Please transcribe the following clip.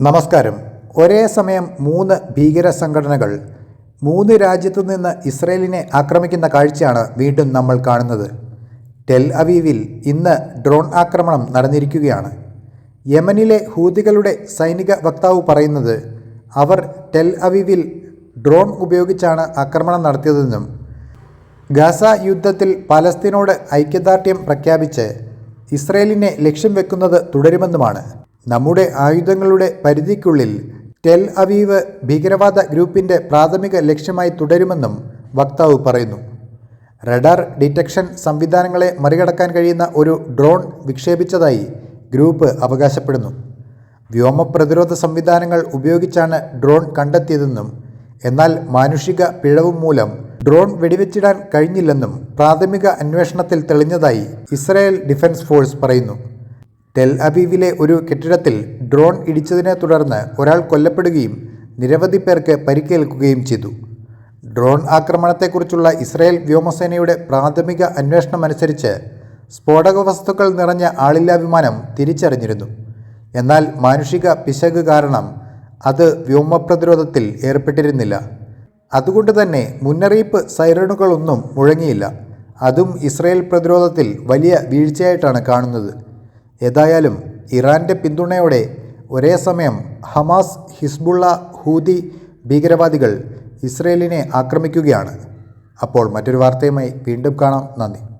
നമസ്കാരം. ഒരേ സമയം മൂന്ന് ഭീകര സംഘടനകൾ മൂന്ന് രാജ്യത്തു നിന്ന് ഇസ്രയേലിനെ ആക്രമിക്കുന്ന കാഴ്ചയാണ് വീണ്ടും നമ്മൾ കാണുന്നത്. ടെൽ അവീവിൽ ഇന്ന് ഡ്രോൺ ആക്രമണം നടന്നിരിക്കുകയാണ്. യമനിലെ ഹൂതികളുടെ സൈനിക വക്താവ് പറയുന്നത് അവർ ടെൽ അവീവിൽ ഡ്രോൺ ഉപയോഗിച്ചാണ് ആക്രമണം നടത്തിയതെന്നും ഗാസ യുദ്ധത്തിൽ പലസ്തീനോട് ഐക്യദാർഢ്യം പ്രഖ്യാപിച്ച് ഇസ്രയേലിനെ ലക്ഷ്യം വെക്കുന്നത് തുടരുമെന്നുമാണ്. നമ്മുടെ ആയുധങ്ങളുടെ പരിധിക്കുള്ളിൽ ടെൽ അവീവ് ഭീകരവാദ ഗ്രൂപ്പിന്റെ പ്രാഥമിക ലക്ഷ്യമായി തുടരുമെന്നും വക്താവ് പറയുന്നു. റഡാർ ഡിറ്റക്ഷൻ സംവിധാനങ്ങളെ മറികടക്കാൻ കഴിയുന്ന ഒരു ഡ്രോൺ വിക്ഷേപിച്ചതായി ഗ്രൂപ്പ് അവകാശപ്പെടുന്നു. വ്യോമ പ്രതിരോധ സംവിധാനങ്ങൾ ഉപയോഗിച്ചാണ് ഡ്രോൺ കണ്ടെത്തിയതെന്നും എന്നാൽ മാനുഷിക പിഴവ് മൂലം ഡ്രോൺ വെടിവെച്ചിടാൻ കഴിഞ്ഞില്ലെന്നും പ്രാഥമിക അന്വേഷണത്തിൽ തെളിഞ്ഞതായി ഇസ്രായേൽ ഡിഫൻസ് ഫോഴ്സ് പറയുന്നു. ടെൽ അബീവിലെ ഒരു കെട്ടിടത്തിൽ ഡ്രോൺ ഇടിച്ചതിനെ തുടർന്ന് ഒരാൾ കൊല്ലപ്പെടുകയും നിരവധി പേർക്ക് പരിക്കേൽക്കുകയും ചെയ്തു. ഡ്രോൺ ആക്രമണത്തെക്കുറിച്ചുള്ള ഇസ്രായേൽ വ്യോമസേനയുടെ പ്രാഥമിക അന്വേഷണമനുസരിച്ച് സ്ഫോടക വസ്തുക്കൾ നിറഞ്ഞ ആളില്ലാ വിമാനം തിരിച്ചറിഞ്ഞിരുന്നു. എന്നാൽ മാനുഷിക പിശക് കാരണം അത് വ്യോമപ്രതിരോധത്തിൽ ഏർപ്പെട്ടിരുന്നില്ല. അതുകൊണ്ട് തന്നെ മുന്നറിയിപ്പ് സൈറണുകളൊന്നും മുഴങ്ങിയില്ല. അതും ഇസ്രായേൽ പ്രതിരോധത്തിൽ വലിയ വീഴ്ചയായിട്ടാണ് കാണുന്നത്. ഏതായാലും ഇറാന്റെ പിന്തുണയോടെ ഒരേ സമയം ഹമാസ് ഹിസ്ബുള്ള ഹൂതി ഭീകരവാദികൾ ഇസ്രയേലിനെ ആക്രമിക്കുകയാണ്. അപ്പോൾ മറ്റൊരു വാർത്തയുമായി വീണ്ടും കാണാം. നന്ദി.